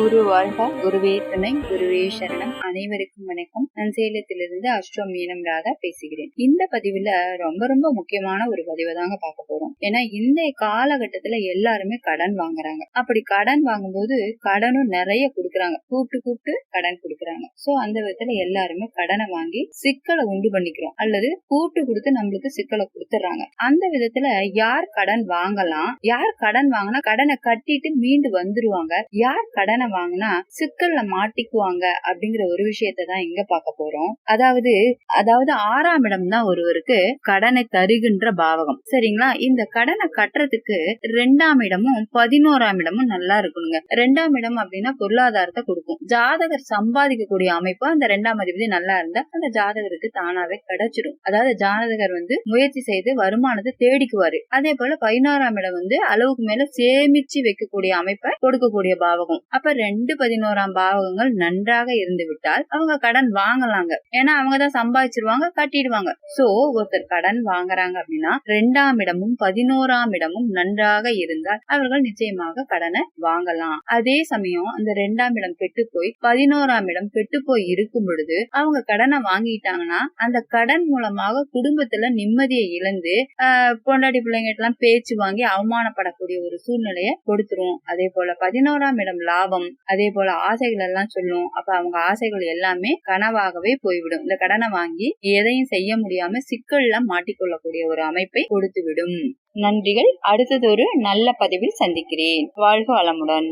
குரு வாழ்க. குருவே துணை குருவே சரணம். அனைவருக்கும் வணக்கம். நான் சேலத்திலிருந்து அஷ்டோ மீனம் ராதா பேசுகிறேன். இந்த பதிவுல ரொம்ப ரொம்ப முக்கியமான ஒரு பதிவை தாங்க பார்க்க போறோம். ஏன்னா இந்த காலகட்டத்துல எல்லாருமே கடன் வாங்குறாங்க. அப்படி கடன் வாங்கும்போது கடனும் நிறைய கொடுக்குறாங்க. கூப்பிட்டு கூப்பிட்டு கடன் கொடுக்குறாங்க. சோ அந்த விதத்துல எல்லாருமே கடனை வாங்கி சிக்கலை உண்டு பண்ணிக்கிறோம். அல்லது கூப்பிட்டு கொடுத்து நம்மளுக்கு சிக்கலை கொடுத்துறாங்க அந்த விதத்துல யார் கடன் வாங்கலாம் யார் கடன் வாங்கினா கடனை கட்டிட்டு மீண்டு வந்துருவாங்க. யார் கடனை வாங்கினா சிக்கல்ல மாட்டிக்குவாங்க அப்படிங்கிற ஒரு விஷயத்தை தான் இங்க பார்க்க போறோம். அதாவது அதாவது ஆறாம் இடம் தான் ஒருவருக்கு கடனை தருகின்ற பாவகம். சரிங்களா? இந்த கடனை கட்டுறதுக்கு ரெண்டாம் இடமும் பதினோராம் இடமும் நல்லா இருக்கணுங்க. ரெண்டாம் இடம் அப்படின்னா அதிகாரத்தை கொடுக்கும். ஜாதகர் சம்பாதிக்கக்கூடிய அமைப்பு அந்த ரெண்டாம் அதிபதி நல்லா இருந்தா அந்த ஜாதகருக்கு தானாவே கிடைச்சிடும் அதாவது ஜாதகர் வந்து முயற்சி செய்து வருமானத்தை தேடிக்குவாரு. அதே போல பதினோராம் இடம் வந்து அளவுக்கு மேல சேமிச்சு வைக்கக்கூடிய அமைப்பை கொடுக்கக்கூடிய பாவகம். அப்ப ரெண்டு பதினோராம் பாவகங்கள் நன்றாக இருந்து விட்டால் அவங்க கடன் வாங்கலாங்க. ஏன்னா அவங்க தான் சம்பாதிச்சிருவாங்க கட்டிடுவாங்க. சோ ஒருத்தர் கடன் வாங்குறாங்க அப்படின்னா ரெண்டாம் இடமும் பதினோராம் இடமும் நன்றாக இருந்தால் அவர்கள் நிச்சயமாக கடனை வாங்கலாம். அதே சமயம் அந்த ரெண்டாம் இடம் கெட்டு போய் பதினோராம் இடம் கெட்டு போய் இருக்கும் பொழுது அவங்க கடனை வாங்கிட்டாங்கன்னா அந்த கடன் மூலமாக குடும்பத்துல நிம்மதியை இழந்து பொண்டாட்டி பிள்ளைங்க எல்லாம் பேச்சு வாங்கி அவமானப்படக்கூடிய ஒரு சூழ்நிலையை கொடுத்துரும். அதே போல பதினோராம் இடம் லாபம் அதே போல ஆசைகள் எல்லாம் சொல்லும். அப்ப அவங்க ஆசைகள் எல்லாமே கனவாகவே போய்விடும். இந்த கடனை வாங்கி எதையும் செய்ய முடியாம சிக்கல்ல மாட்டிக்கொள்ளக்கூடிய ஒரு அமைப்பை கொடுத்து விடும் நன்றிகள். அடுத்தது ஒரு நல்ல பதிவில் சந்திக்கிறேன். வாழ்க வளமுடன்.